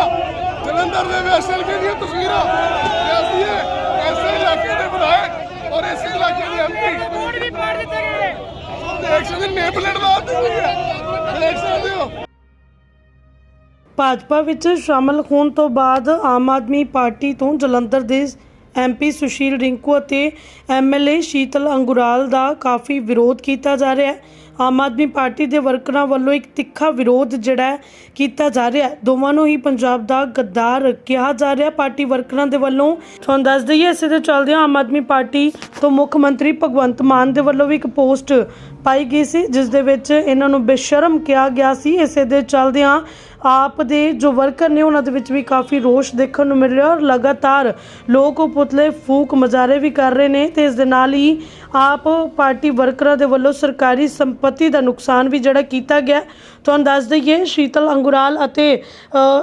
ਤਸਵੀਰਾਂ। ਜਲੰਧਰ ਦੇ ਵੈਸਲਗੇ ਦੀਆਂ ਤਸਵੀਰਾਂ। ਐਸੀ ਐਸੇ ਇਲਾਕੇ ਦੇ ਵਿਧਾਇਕ ਔਰ ਇਸੇ ਇਲਾਕੇ ਦੇ ਐਮਪੀ ਵੋਟ ਵੀ ਪਾੜ ਦਿੱਤੇ ਗਏ ਦੇਖ ਸਕਦੇ ਨੇਮ ਪਲੇਟ ਲਾ ਦਿੱਤੀ ਹੈ। ਦੇਖ ਸਕਦੇ ਭਾਜਪਾ ਵਿੱਚ ਸ਼ਾਮਲ ਹੋਣ ਤੋਂ ਬਾਅਦ ਆਮ ਆਦਮੀ ਪਾਰਟੀ ਤੋਂ ਜਲੰਧਰ ਦੇ ਐਮਪੀ ਸੁਸ਼ੀਲ ਰਿੰਕੂ ਅਤੇ ਐਮਐਲਏ ਸ਼ੀਤਲ ਅੰਗੁਰਾਲ ਦਾ ਕਾਫੀ ਵਿਰੋਧ ਕੀਤਾ ਜਾ ਰਿਹਾ ਹੈ। ਆਮ ਆਦਮੀ ਪਾਰਟੀ ਦੇ ਵਰਕਰਾਂ ਵੱਲੋਂ ਇੱਕ ਤਿੱਖਾ ਵਿਰੋਧ ਜਿਹੜਾ ਕੀਤਾ ਜਾ ਰਿਹਾ ਦੋਵਾਂ ਨੂੰ ਹੀ ਪੰਜਾਬ ਦਾ ਗੱਦਾਰ ਕਿਹਾ ਜਾ ਰਿਹਾ ਪਾਰਟੀ ਵਰਕਰਾਂ ਦੇ ਵੱਲੋਂ ਤੁਹਾਨੂੰ ਦੱਸ ਦਈਏ, ਇਸੇ ਦੇ ਚੱਲਦਿਆਂ ਆਮ ਆਦਮੀ ਪਾਰਟੀ ਤੋਂ ਮੁੱਖ ਮੰਤਰੀ ਭਗਵੰਤ ਮਾਨ ਦੇ ਵੱਲੋਂ ਵੀ ਇੱਕ ਪੋਸਟ ਪਾਈ ਗਈ ਸੀ, ਜਿਸ ਦੇ ਵਿੱਚ ਇਹਨਾਂ ਨੂੰ ਬੇਸ਼ਰਮ ਕਿਹਾ ਗਿਆ ਸੀ। ਇਸੇ ਦੇ ਚੱਲਦਿਆਂ ਆਪ ਦੇ ਜੋ ਵਰਕਰ ਨੇ, ਉਹਨਾਂ ਦੇ ਵਿੱਚ ਵੀ ਕਾਫੀ ਰੋਸ਼ ਦੇਖਣ ਨੂੰ ਮਿਲ ਰਿਹਾ ਔਰ ਲਗਾਤਾਰ ਲੋਕ ਉਹ ਪੁਤਲੇ ਫੂਕ ਮਜ਼ਾਰੇ ਵੀ ਕਰ ਰਹੇ ਨੇ ਤੇ ਇਸ ਦੇ ਨਾਲ ਹੀ ਆਪ ਪਾਰਟੀ ਵਰਕਰਾਂ ਦੇ ਵੱਲੋਂ ਸਰਕਾਰੀ ਸੰਪਤੀ ਦਾ ਨੁਕਸਾਨ ਵੀ ਜਿਹੜਾ ਕੀਤਾ ਗਿਆ ਤੁਹਾਨੂੰ ਦੱਸ ਦਈਏ, ਸ਼ੀਤਲ ਅੰਗੁਰਾਲ ਅਤੇ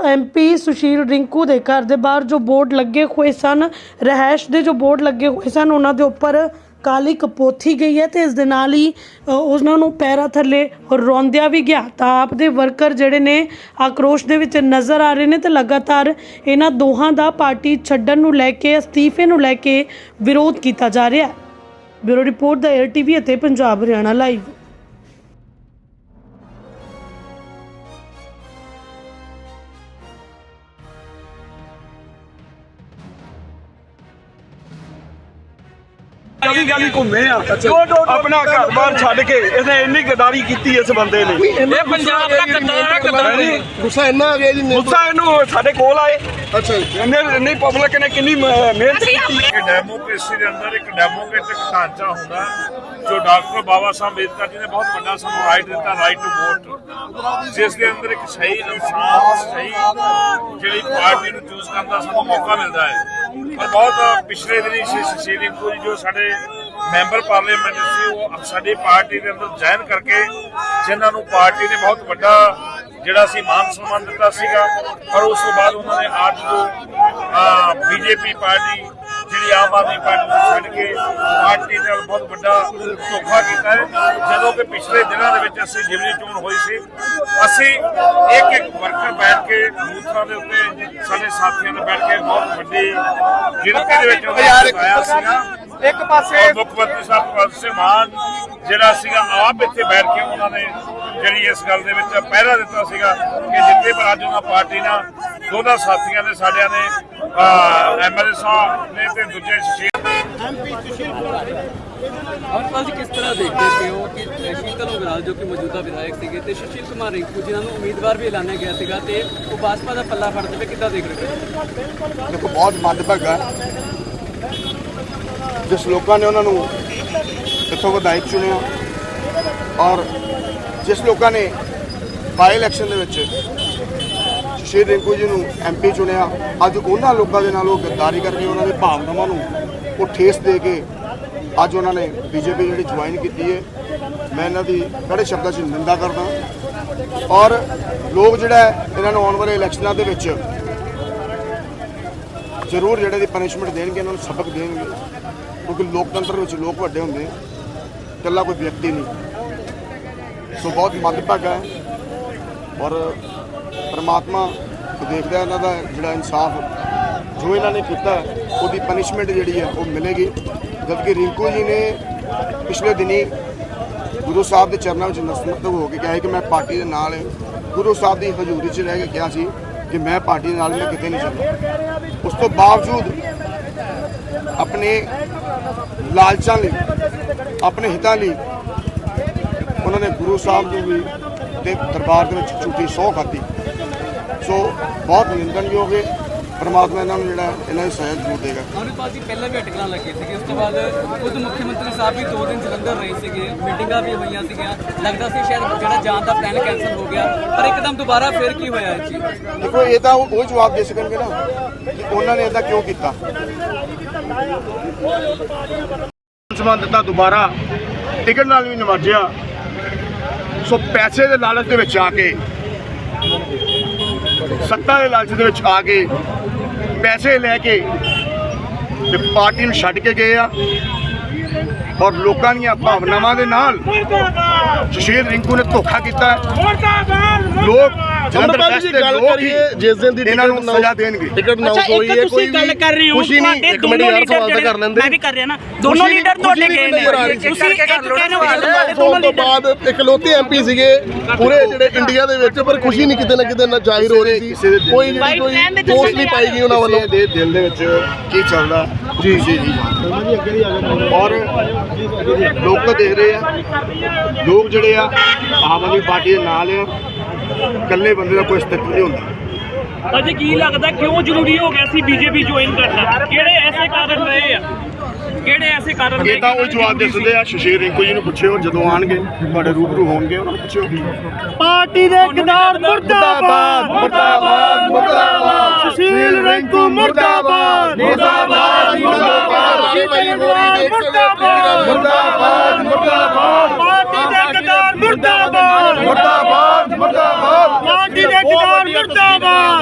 ਐਮਪੀ ਸੁਸ਼ੀਲ ਰਿੰਕੂ ਦੇ ਘਰ ਦੇ ਬਾਹਰ ਜੋ ਬੋਰਡ ਲੱਗੇ ਹੋਏ ਸਨ ਰਹਿائش ਦੇ ਜੋ ਬੋਰਡ ਲੱਗੇ ਹੋਏ ਸਨ, ਉਹਨਾਂ ਦੇ ਉੱਪਰ ਕਾਲੀ ਕਪੋਥੀ ਗਈ ਹੈ ਤੇ ਇਸ ਦੇ ਨਾਲ ਹੀ ਉਹਨਾਂ ਨੂੰ ਪੈਰਾਂ ਥੱਲੇ ਰੋਂਦਿਆਂ ਵੀ ਗਿਆ। ਤਾਂ ਆਪ ਦੇ ਵਰਕਰ ਜਿਹੜੇ ਨੇ, ਆਕਰੋਸ਼ ਦੇ ਵਿੱਚ ਨਜ਼ਰ ਆ ਰਹੇ ਨੇ ਤੇ ਲਗਾਤਾਰ ਇਹਨਾਂ ਦੋਹਾਂ ਦਾ ਪਾਰਟੀ ਛੱਡਣ ਨੂੰ ਲੈ ਕੇ, ਅਸਤੀਫੇ ਨੂੰ ਲੈ ਕੇ ਵਿਰੋਧ ਕੀਤਾ ਜਾ ਰਿਹਾ ਹੈ। ਬਿਊਰੋ ਰਿਪੋਰਟ ਦਾ 에ਅਰ ਟੀਵੀ ਅਤੇ ਪੰਜਾਬ ਹਰਿਆਣਾ ਲਾਈਵ ਗਲੀ ਗਲੀ ਘੁੰਮੇ ਆ। ਆਪਣਾ ਘਰ ਬਾਰ ਛੱਡ ਕੇ ਇਹਨੇ ਇੰਨੀ ਗਦਾਰੀ ਕੀਤੀ ਇਸ ਬੰਦੇ ਨੇ। ਇਹ ਪੰਜਾਬ ਦਾ ਗੱਦਾਰ ਗੱਦਾਰ ਗੁੱਸਾ ਇੰਨਾ ਆ ਗਿਆ ਜੀ ਨੇਮ ਗੁੱਸਾ ਇਹਨੂੰ ਸਾਡੇ ਕੋਲ ਆਏ। ਅੱਛਾ ਜੀ। ਇਹਨੇ ਇੰਨੀ ਪਬਲਿਕ ਨੇ ਕਿੰਨੀ ਮ- ਮਿਹਨਤ ਕੀਤੀ। ਕਿ ਡੈਮੋਕ੍ਰੇਸੀ ਦੇ ਅੰਦਰ ਇੱਕ ਡੈਮੋਕ੍ਰੇਟਿਕ ਢਾਂਚਾ ਹੁੰਦਾ ਜੋ ਡਾਕਟਰ ਬਾਬਾ ਸਾਹਿਬ ਅੰਬੇਦਕਰ ਜੀ ਨੇ ਬਹੁਤ ਵੱਡਾ ਸਾਨੂੰ ਰਾਈਟ ਦਿੱਤਾ ਰਾਈਟ ਟੂ ਵੋਟ ਜਿਸ ਦੇ ਅੰਦਰ ਇੱਕ ਸਹੀ ਇਨਸਾਨ ਸਹੀ ਜਿਹੜੀ ਪਾਰਟੀ ਨੂੰ ਚੂਜ਼ ਕਰਨ ਦਾ ਸਾਨੂੰ ਮੌਕਾ ਮਿਲਦਾ ਹੈ। ਪਰ ਬਹੁਤ ਪਿਛਲੇ ਦਿਨੀ ਰਿੰਕੂ ਜੀ ਜੋ ਸਾਡੇ ਮੈਂਬਰ ਪਾਰਲੀਮੈਂਟ ਸੀ ਉਹ ਸਾਡੀ ਪਾਰਟੀ ਦੇ ਅੰਦਰ ਜੁਆਇਨ ਕਰਕੇ ਜਿਨ੍ਹਾਂ ਨੂੰ ਪਾਰਟੀ ਨੇ ਬਹੁਤ ਵੱਡਾ ਜਿਹੜਾ ਸੀ ਮਾਨ ਸਨਮਾਨ ਦਿੱਤਾ ਸੀਗਾ ਪਰ ਉਸ ਤੋਂ ਬਾਅਦ ਉਹਨਾਂ ਨੇ ਅੱਜ ਜੋ ਬੀਜੇਪੀ ਪਾਰਟੀ ਜਿਹੜੀ ਆਮ ਆਦਮੀ ਪਾਰਟੀ ਨੂੰ ਛੱਡ ਕੇ ਪਾਰਟੀ ਨਾਲ ਬਹੁਤ ਵੱਡਾ ਧੋਖਾ ਕੀਤਾ ਹੈ। ਜਦੋਂ ਕਿ ਪਿਛਲੇ ਦਿਨਾਂ ਦੇ ਵਿੱਚ ਅਸੀਂ ਜਿਮਨੀ ਚੋਣ ਹੋਈ ਸੀ ਅਸੀਂ ਇੱਕ ਇੱਕ ਵਰਕਰ ਬੈਠ ਕੇ ਬੂਥਾਂ ਦੇ ਉੱਤੇ ਸਾਡੇ ਸਾਥੀਆਂ ਨੇ ਬੈਠ ਕੇ ਬਹੁਤ ਵੱਡੀ ਗਿਣਤੀ ਦੇ ਵਿੱਚ ਉਹਨਾਂ ਨੂੰ ਆਇਆ ਸੀਗਾ। ਇੱਕ ਪਾਸੇ ਮੁੱਖ ਮੰਤਰੀ ਸਾਹਿਬ ਭਗਵੰਤ ਸਿੰਘ ਮਾਨ ਜਿਹੜਾ ਸੀਗਾ ਆਪ ਇੱਥੇ ਬੈਠ ਕੇ ਉਹਨਾਂ ਨੇ ਜਿਹੜੀ ਇਸ ਗੱਲ ਦੇ ਵਿੱਚ ਪਹਿਰਾ ਦਿੱਤਾ ਸੀਗਾ ਕਿ ਜਿੱਥੇ ਪਰ ਅੱਜ ਉਹਨਾਂ ਪਾਰਟੀ ਨਾਲ ਦੋਨਾਂ ਸਾਥੀਆਂ ਨੇ ਸਾਡਿਆਂ ਨੇ ਐਮਐਲਏ ਸਾਹਿਬ ਨੇ ਤੇ ਦੂਜੇ ਸ਼ਸ਼ੀ ਅਮਰਪਾਲ ਜੀ। ਕਿਸ ਤਰ੍ਹਾਂ ਦੇਖਦੇ ਹੋ ਕਿ ਸ਼ੀਤਲ ਉਗਰਾਲ ਜੋ ਕਿ ਮੌਜੂਦਾ ਵਿਧਾਇਕ ਸੀਗੇ ਤੇ ਸੁਸ਼ੀਲ ਕੁਮਾਰ ਰਿੰਕੂ ਜਿਨ੍ਹਾਂ ਨੂੰ ਉਮੀਦਵਾਰ ਵੀ ਐਲਾਨਿਆ ਗਿਆ ਸੀਗਾ ਤੇ ਉਹ ਬਾਸਪਾ ਦਾ ਪੱਲਾ ਫੜ ਦੇਵੇ ਕਿੱਦਾਂ ਦੇਖ ਰਹੇ ਹੋ? ਦੇਖੋ ਬਹੁਤ ਮੰਦਭਾਗਾ। ਜਿਸ ਲੋਕਾਂ ਨੇ ਉਹਨਾਂ ਨੂੰ ਇੱਥੋਂ ਵਿਧਾਇਕ ਚੁਣਿਆ ਔਰ ਜਿਸ ਲੋਕਾਂ ਨੇ ਬਾਈ ਇਲੈਕਸ਼ਨ ਦੇ ਵਿੱਚ ਸ਼੍ਰੀ ਰਿੰਕੂ ਜੀ ਨੂੰ ਐਮਪੀ ਚੁਣਿਆ, ਅੱਜ ਉਹਨਾਂ ਲੋਕਾਂ ਦੇ ਨਾਲ ਉਹ ਗੱਦਾਰੀ ਕਰਕੇ ਉਹਨਾਂ ਦੇ ਭਾਵਨਾਵਾਂ ਨੂੰ ਉਹ ਠੇਸ ਦੇ ਕੇ ਅੱਜ ਉਹਨਾਂ ਨੇ ਬੀਜੇਪੀ ਜਿਹੜੀ ਜੁਆਇਨ ਕੀਤੀ ਹੈ, ਮੈਂ ਇਹਨਾਂ ਦੀ ਬੜੇ ਸ਼ਬਦਾਂ 'ਚ ਨਿੰਦਾ ਕਰਦਾ ਔਰ ਲੋਕ ਜਿਹੜਾ ਇਹਨਾਂ ਨੂੰ ਆਉਣ ਵਾਲੇ ਇਲੈਕਸ਼ਨਾਂ ਦੇ ਵਿੱਚ ਜ਼ਰੂਰ ਜਿਹੜੇ ਦੀ ਪਨਿਸ਼ਮੈਂਟ ਦੇਣਗੇ, ਇਹਨਾਂ ਨੂੰ ਸਬਕ ਦੇਣਗੇ। ਕਿਉਂਕਿ ਲੋਕਤੰਤਰ ਵਿੱਚ ਲੋਕ ਵੱਡੇ ਹੁੰਦੇ ਆ। ਇਕੱਲਾ ਕੋਈ ਵਿਅਕਤੀ ਨਹੀਂ। ਸੋ ਬਹੁਤ ਮੰਦਭਾਗਾ ਹੈ। ਔਰ ਪ੍ਰਮਾਤਮਾ ਦੇਖਦਾ ਇਹਨਾਂ ਦਾ ਜਿਹੜਾ ਇਨਸਾਫ, ਜੋ ਇਹਨਾਂ ਨੇ ਕੀਤਾ, ਉਹਦੀ ਪਨਿਸ਼ਮੈਂਟ ਜਿਹੜੀ ਹੈ ਉਹ ਮਿਲੇਗੀ। ਜਦਕਿ ਰਿੰਕੂ ਜੀ ਨੇ ਪਿਛਲੇ ਦਿਨੀ ਗੁਰੂ ਸਾਹਿਬ ਦੇ ਚਰਨਾਂ ਵਿੱਚ ਨਸਮਤ ਹੋ ਕੇ ਕਿਹਾ ਕਿ ਮੈਂ ਪਾਰਟੀ ਦੇ ਨਾਲ ਗੁਰੂ ਸਾਹਿਬ ਦੀ ਹਜ਼ੂਰੀ 'ਚ ਰਹਿ ਕੇ ਕਿਹਾ ਸੀ ਕਿ ਮੈਂ ਪਾਰਟੀ ਦੇ ਨਾਲ, ਮੈਂ ਕਿਤੇ ਨਹੀਂ ਚੱਲਦਾ ਉਸ ਤੋਂ ਬਾਵਜੂਦ ਆਪਣੇ ਲਾਲਚਾਂ ਲਈ, ਆਪਣੇ ਹਿੱਤਾਂ ਲਈ ਉਹਨਾਂ ਨੇ ਗੁਰੂ ਸਾਹਿਬ ਨੂੰ ਵੀ ਤੇ ਦਰਬਾਰ ਦੇ ਵਿੱਚ ਝੂਠੀ ਸਹੁੰ ਖਾਧੀ। ਸੋ ਬਹੁਤ ਨਿੰਦਣਯੋਗ ਹੈ। ਪਰਮਾਤਮਾ ਇਹਨਾਂ ਨੂੰ ਜਿਹੜਾ ਇਹਨਾਂ ਦੀ ਸਜ਼ਾ ਜ਼ਰੂਰ ਦੇਗਾ। ਅਮਰਪਾਲ ਜੀ ਪਹਿਲਾਂ ਵੀ ਅਟਕਲਾਂ ਲੱਗੇ ਸੀਗੇ ਉਸ ਤੋਂ ਬਾਅਦ ਖੁਦ ਮੁੱਖ ਮੰਤਰੀ ਸਾਹਿਬ ਵੀ ਦੋ ਦਿਨ ਜਲੰਧਰ ਰਹੇ ਸੀਗੇ ਮੀਟਿੰਗਾਂ ਵੀ ਹੋਈਆਂ ਸੀਗੀਆਂ। ਲੱਗਦਾ ਸੀ ਸ਼ਾਇਦ ਜਿਹੜਾ ਜਾਣ ਦਾ ਪਲਾਨ ਕੈਨਸਲ ਹੋ ਗਿਆ ਪਰ ਇੱਕਦਮ ਦੁਬਾਰਾ ਫੇਰ ਕੀ ਹੋਇਆ ਇਹ ਚੀਜ਼? ਦੇਖੋ ਇਹ ਤਾਂ ਉਹ ਜਵਾਬ ਦੇ ਸਕਣਗੇ ਨਾ ਕਿ ਉਹਨਾਂ ਨੇ ਇਦਾਂ ਕਿਉਂ ਕੀਤਾ? ਸੰਬੰਧ ਦਿੱਤਾ ਦੁਬਾਰਾ ਟਿਕਟ ਨਾਲ ਵੀ ਨਵਾਜਿਆ। ਸੋ ਪੈਸੇ ਦੇ ਲਾਲਚ ਦੇ ਵਿੱਚ ਆ ਕੇ ਸੱਤਾ ਦੇ ਲਾਲਚ ਦੇ ਵਿੱਚ ਆ ਕੇ ਪੈਸੇ ਲੈ ਕੇ ਤੇ ਪਾਰਟੀ ਨੂੰ ਛੱਡ ਕੇ ਗਏ ਆ। ਔਰ ਲੋਕਾਂ ਦੀਆਂ ਭਾਵਨਾਵਾਂ ਦੇ ਨਾਲ ਸੁਸ਼ੀਲ ਰਿੰਕੂ ਨੇ ਧੋਖਾ ਕੀਤਾ। ਲੋਕ ਵੈਸਟ ਜੀ ਗੱਲ ਕਰੀਏ ਜਿਸ ਦਿਨ ਦੀ ਇਹਨਾਂ ਨੂੰ ਸਜ਼ਾ ਦੇਣਗੇ। ਟਿਕਟ ਨਾ ਅੱਛਾ ਹੋਈ ਇੱਕ ਹੈ ਕੋਈ ਤੁਸੀਂ ਗੱਲ ਕਰ ਰਹੇ ਹੋ ਨਹੀਂ ਤੁਹਾਡੇ ਦੋਨੋਂ ਯਾਰ ਲੀਡਰ ਜਿਹੜੇ ਲੈਂਦੇ। ਮੈਂ ਵੀ ਕਰ ਰਿਹਾ ਨਾ ਦੋਨੋਂ ਲੀਡਰ ਤੁਹਾਡੇ ਨਹੀਂ ਗਏ ਨੇ। ਤੁਸੀਂ ਇੱਕ ਕਹਿ ਰਹੇ ਹੋ ਦੋਨੋਂ ਲੀਡਰ ਬਾਅਦ ਇਕਲੌਤੇ ਐਮਪੀ ਸੀਗੇ ਪੂਰੇ ਜਿਹੜੇ ਇੰਡੀਆ ਦੇ ਵਿੱਚ ਪਰ ਖੁਸ਼ੀ ਨਹੀਂ ਕਿਤੇ ਨਾ ਕਿਤੇ ਨਾ ਜ਼ਾਹਿਰ ਹੋ ਰਹੀ ਸੀ। ਕੋਈ ਜਿਹੜੀ ਕੋਈ ਚੱਲਦੇ ਨਹੀਂ ਪਾਈ ਗਈ ਉਹਨਾਂ ਵੱਲੋਂ। ਦੇ ਦਿਲ ਦੇ ਵਿੱਚ ਕੀ ਚੱਲਦਾ ਜੀ। ਜੀ ਜੀ। ਔਰ ਲੋਕ ਤਾਂ ਦੇਖ ਰਹੇ ਆ। ਲੋਕ ਜਿਹੜੇ ਆ ਆਮ ਆਦਮੀ ਪਾਰਟੀ ਦੇ ਨਾਲ ਆ। ਇਕੱਲੇ ਬੰਦੇ ਦਾ ਕੋਈ ਸਥਿਤੀ ਨਹੀਂ ਹੁੰਦਾ। ਅਜੇ ਕੀ ਲੱਗਦਾ ਕਿਉਂ ਜ਼ਰੂਰੀ ਹੋ ਗਿਆ ਸੀ ਬੀਜੇਪੀ ਜੁਆਇਨ ਕਰਨਾ? ਕਿਹੜੇ ਐਸੇ ਕਾਰਨ ਰਹੇ ਆ? ਕਿਹੜੇ ਐਸੇ ਕਾਰਨ ਰਹੇ? ਇਹ ਤਾਂ ਉਹ ਜਵਾਬ ਦੇ ਦਿੰਦੇ ਆ ਸ਼ਸ਼ੀਰ ਰਿੰਕੂ ਜੀ ਨੂੰ ਪੁੱਛਿਓ ਜਦੋਂ ਆਣਗੇ ਤੁਹਾਡੇ ਰੂਬਰੂ ਹੋਣਗੇ ਉਹਨਾਂ ਨੂੰ ਪੁੱਛਿਓ। ਪਾਰਟੀ ਦੇ ਇਕਦਾਰ ਮੁਰਦਾਬਾਦ ਮੁਰਦਾਬਾਦ ਮੁਰਦਾਬਾਦ ਸੁਸ਼ੀਲ ਰਿੰਕੂ ਮੁਰਦਾਬਾਦ। ਮੁਰਦਾਬਾਦ। ਮੁਰਦਾਬਾਦ ਮੁਰਦਾਬਾਦ। ਮੁਰਦਾਬਾਦ। ਪਾਰਟੀ ਦੇ ਮੁਰਦਾਬਾਦ। ਮੁਰਦਾਬਾਦ। ਮੁਰਦਾਬਾਦ।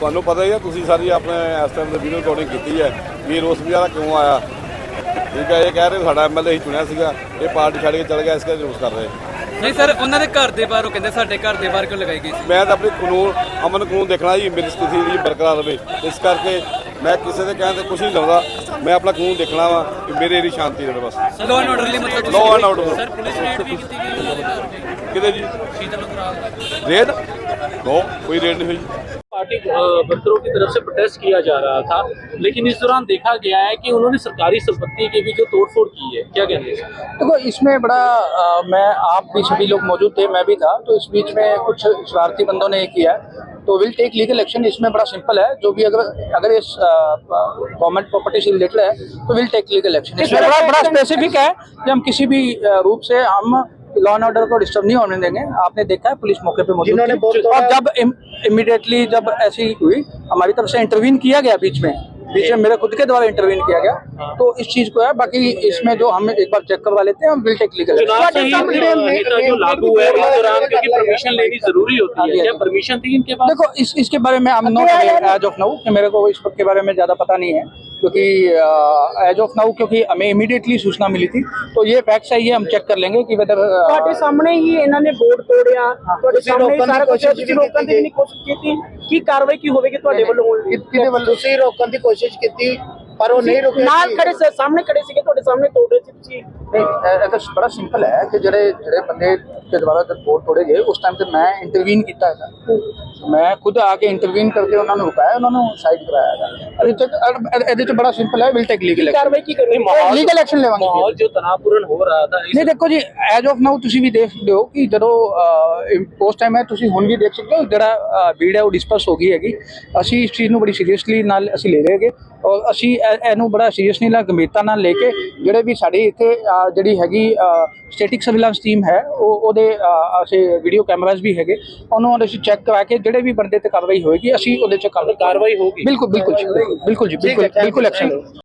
ਤੁਹਾਨੂੰ ਪਤਾ ਹੀ ਹੈ ਤੁਸੀਂ ਸਾਰੀ ਆਪਣੇ ਇਸ ਟਾਈਮ ਦੇ ਵੀਡੀਓ ਰਿਕਾਰਡਿੰਗ ਕੀਤੀ ਹੈ। ਵੀ ਰੋਸ ਵਿਚਾਰਾ ਕਿਉਂ ਆਇਆ? ਠੀਕ ਹੈ ਇਹ ਕਹਿ ਰਹੇ ਸਾਡਾ ਐਮਐਲਏ ਹੀ ਚੁਣਿਆ ਸੀਗਾ। ਇਹ ਪਾਰਟੀ ਛੱਡ ਕੇ ਚਲ ਗਿਆ ਇਸ ਕਰਕੇ ਰੋਸ ਕਰ ਰਹੇ। ਨਹੀਂ ਸਰ ਉਹਨਾਂ ਦੇ ਘਰ ਦੇ ਬਾਹਰ ਉਹ ਕਹਿੰਦੇ ਸਾਡੇ ਘਰ ਦੇ ਬਾਹਰ ਕਿਉਂ ਲਗਾਈ ਗਈ ਸੀ? ਮੈਂ ਤਾਂ ਆਪਣੀ ਕਾਨੂੰਨ ਅਮਨ ਕਾਨੂੰਨ ਦੇਖਣਾ ਜੀ ਮੇਰੀ ਸਥਿਤੀ ਜਿਹੜੀ ਬਰਕਰਾਰ ਰਵੇ। ਇਸ ਕਰਕੇ ਮੈਂ ਕਿਸੇ ਦੇ ਕਹਿਣ ਤੇ ਕੁਝ ਨਹੀਂ ਲਾਉਂਦਾ। ਮੈਂ ਆਪਣਾ ਕਾਨੂੰਨ ਦੇਖਣਾ ਵਾ ਕਿ ਮੇਰੇ ਏਰੀ ਸ਼ਾਂਤੀ ਰਹੇ ਬਸ। ਲਾਅ ਐਂਡ ਆਰਡਰ ਲਈ ਮਤਲਬ law and order sir police raid ਵੀ ਕੀਤੀ ਗਈ ਕਿਤੇ ਜੀ ਸ਼ੀਤਲ ਨੂੰ ਕਰਾਲ ਰੇਡ? ਕੋਈ ਰੇਡ ਨਹੀਂ ਹੋਈ। पार्टी वर्करों की तरफ़ से प्रोटेस्ट किया जा रहा था। लेकिन इस दौरान देखा गया है कि उन्होंने सरकारी संपत्ति की भी जो तोड़फोड़ की है क्या कहते हैं? देखो इसमें बड़ा अ, मैं आप भी सभी लोग मौजूद थे मैं भी था तो इस बीच में कुछ शरारती बंदों ने ये किया तो विल टेक लीगल एक्शन इसमें बड़ा सिंपल है जो भी अगर अगर इस गवर्नमेंट प्रॉपर्टी से रिलेटेड है तो विल टेक लीगल एक्शन इसमें बड़ा बड़ा स्पेसिफिक है कि हम किसी भी रूप से हम लॉ एंड ऑर्डर को डिस्टर्ब नहीं होने देंगे। आपने देखा है पुलिस मौके पे मौजूद थी। और जब इमीडिएटली जब ऐसी हुई हमारी तरफ़ से इंटरवीन किया गया बीच में। बीच में मेरे खुद के द्वारा इंटरवीन किया गया। तो इस चीज़ को है बाकी इसमें जो हम एक बार चेक करवा लेते हैं हम विल टेक लीगल चुनाव संहिता जो लागू है इस दौरान क्योंकि परमिशन लेनी ज़रूरी होती है। परमिशन थी इनके पास? देखो इसके बारे में I am not as of now मेरे को इस के बारे में ज़्यादा पता नहीं है। क्योंकि एज ऑफ नाउ क्योंकि हमें इमीडिएटली सूचना मिली थी तो ये फैक्ट्स है ये हम चेक कर लेंगे कि वेदर ਤੁਹਾਡੇ ਸਾਹਮਣੇ ਹੀ ਇਹਨਾਂ ਨੇ ਬੋਰਡ ਤੋੜਿਆ ਤੁਹਾਡੇ ਸਾਹਮਣੇ ਹੀ ਸਾਰਾ ਕੁਝ ਤੁਸੀਂ ਰੋਕਣ ਦੀ ਵੀ ਨਹੀਂ ਕੋਸ਼ਿਸ਼ ਕੀਤੀ ਕੀ ਕਾਰਵਾਈ ਕੀ ਹੋਵੇਗੀ ਤੁਹਾਡੇ ਵੱਲੋਂ ਕਿਹਦੇ ਵੱਲੋਂ ਤੁਸੀਂ ਰੋਕਣ ਦੀ ਕੋਸ਼ਿਸ਼ ਕੀਤੀ ਪਰ ਉਹ ਨਹੀਂ ਰੁਕੇ ਨਾਲ ਖੜੇ ਸੀ ਸਾਹਮਣੇ ਖੜੇ ਸੀਗੇ ਤੁਹਾਡੇ ਸਾਹਮਣੇ ਤੋੜ ਰਹੇ ਸੀ ਤੁਸੀਂ नहीं ए- ए- तो बड़ा सिंपल है कि जड़े ਤੇ ਦੁਬਾਰਾ ਰਿਪੋਰਟ ਤੋੜੇ ਗਏ ਉਸ ਟਾਈਮ ਤੇ ਮੈਂ ਇੰਟਰਵੀਨ ਕੀਤਾ ਹੈਗਾ। ਮੈਂ ਖੁਦ ਆ ਕੇ ਇੰਟਰਵੀਨ ਕਰਕੇ ਉਹਨਾਂ ਨੂੰ ਰੁਕਾਇਆ ਉਹਨਾਂ ਨੂੰ ਸਾਈਡ ਕਰਾਇਆ ਹੈਗਾ। ਅਰੇ ਤੱਕ ਇਹਦੇ ਚ ਬੜਾ ਸਿੰਪਲ ਹੈ ਵਿਲ ਟੇਕ ਲੀਗਲ ਐਕਸ਼ਨ ਕਾਰਵਾਈ ਕੀ ਕਰਨੀ? ਮਾਹੌਲ ਲੀਗਲ ਐਕਸ਼ਨ ਲਵਾਂਗੇ ਮਾਹੌਲ ਜੋ ਤਣਾਅਪੂਰਨ ਹੋ ਰਿਹਾ ਤਾਂ ਨਹੀਂ ਦੇਖੋ ਜੀ ਐਜ ਆਫ ਨਾਓ ਤੁਸੀਂ ਵੀ ਦੇਖ ਲਿਓ ਕਿ ਜਦੋਂ ਉਸ ਟਾਈਮ ਹੈ ਤੁਸੀਂ ਹੁਣ ਵੀ ਦੇਖ ਸਕਦੇ ਹੋ ਜਿਹੜਾ ਭੀੜ ਹੈ ਉਹ ਡਿਸਪਰਸ ਹੋ ਗਈ ਹੈਗੀ। ਅਸੀਂ ਇਸ ਚੀਜ਼ ਨੂੰ ਬੜੀ ਸੀਰੀਅਸਲੀ ਨਾਲ ਅਸੀਂ ਲੈ ਰਹੇ ਹੈਗੇ। ਔਰ ਅਸੀਂ ਇਹ- ਇਹਨੂੰ ਬੜਾ ਸੀਰੀਅਸਲੀ ਨਾਲ ਗੰਭੀਰਤਾ ਨਾਲ ਲੈ ਕੇ ਜਿਹੜੇ ਵੀ ਸਾਡੀ ਇੱਥੇ ਜਿਹੜੀ ਹੈਗੀ ਸਟੈਟਿਕ ਸਰਵੇਲੈਂਸ ਟੀਮ ਹੈ ਉਹ ਉਹਦੇ ਅਸੀਂ ਵੀਡੀਓ ਕੈਮਰਾਜ਼ ਵੀ ਹੈਗੇ। ਉਹਨੂੰ ਅਸੀਂ ਚੈੱਕ ਕਰਾ ਕੇ ਜਿਹੜੇ ਵੀ ਬੰਦੇ ਤੇ ਕਾਰਵਾਈ ਹੋਏਗੀ ਅਸੀਂ ਉਹਦੇ ਚ ਕਾਰਵਾਈ ਹੋਗੀ ਬਿਲਕੁਲ ਜੀ, ਬਿਲਕੁਲ ਜੀ ਬਿਲਕੁਲ ਬਿਲਕੁਲ ਐਕਸ਼ਨ